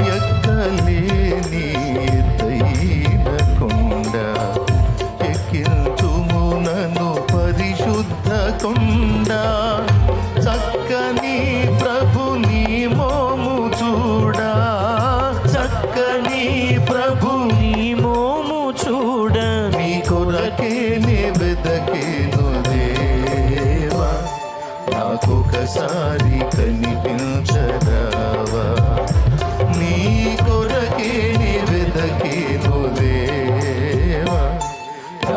ఎక్కలేని ఎత్తైన కొండ ఎక్కించుము పరిశుద్ధ కొండ. చక్కని ప్రభు మోము చూడా. చక్కని ప్రభు మోము చూడ. నీ కొరకే నే దేవా. నాకొకసారి